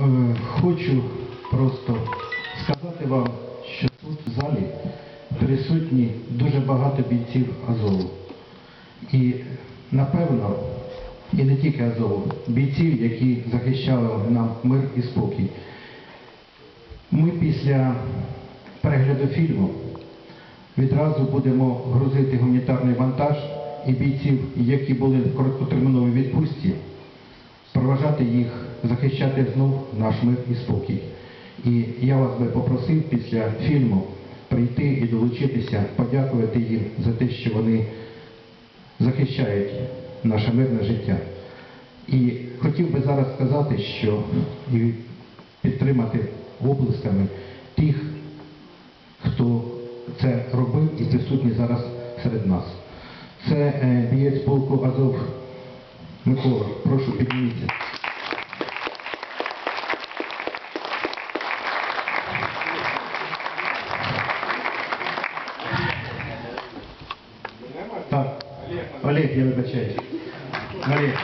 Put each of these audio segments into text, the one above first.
Е, Хочу просто сказати вам, що тут в залі присутні дуже багато бійців Азову. І напевно, і не тільки Азову, бійців, які захищали нам мир і спокій. Ми після перегляду фільму відразу будемо грузити гуманітарний вантаж і бійців, які були в короткотерміновій відпустці, проважати їх, захищати знов наш мир і спокій. І я вас би попросив після фільму прийти і долучитися, подякувати їм за те, що вони захищають наше мирне життя. І хотів би зараз сказати, що і підтримати облисками тих, хто це робив і присутній зараз серед нас. Це е, бієць полку Азов Микола. Прошу підніміться. Так, Олег, я вибачаюсь. Олег.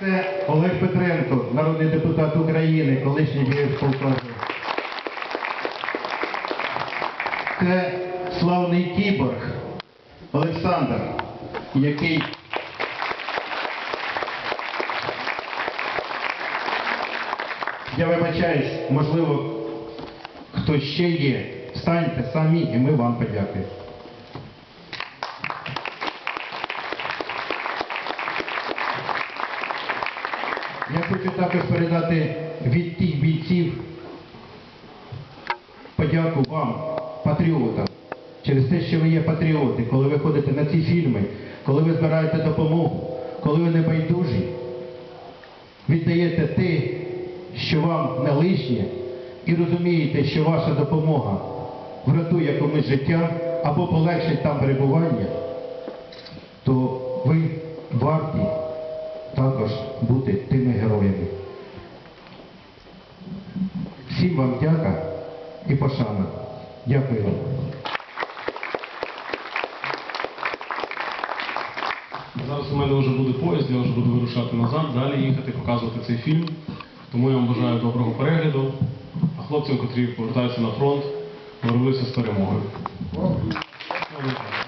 Це Олег Петренко, народний депутат України, колишній полку Це славний кіборг Олександр, який я вибачаюсь, можливо, хто ще є, встаньте самі і ми вам подякуємо. Я хочу також передати від тих бійців подяку вам, патріотам, через те, що ви є патріоти, коли ви ходите на ці фільми, коли ви збираєте допомогу, коли ви не байдужі, віддаєте те, що вам не лишнє, і розумієте, що ваша допомога врятує комусь життя або полегшить там перебування, то ви варті також бути тими героями. Всім вам дяка і пошана. Дякую вам. Зараз у мене вже буде поїзд, я вже буду вирушати назад, далі їхати, показувати цей фільм. Тому я вам бажаю доброго перегляду. А хлопцям, котрі повертаються на фронт, повернуться з перемогою. Слава Україні!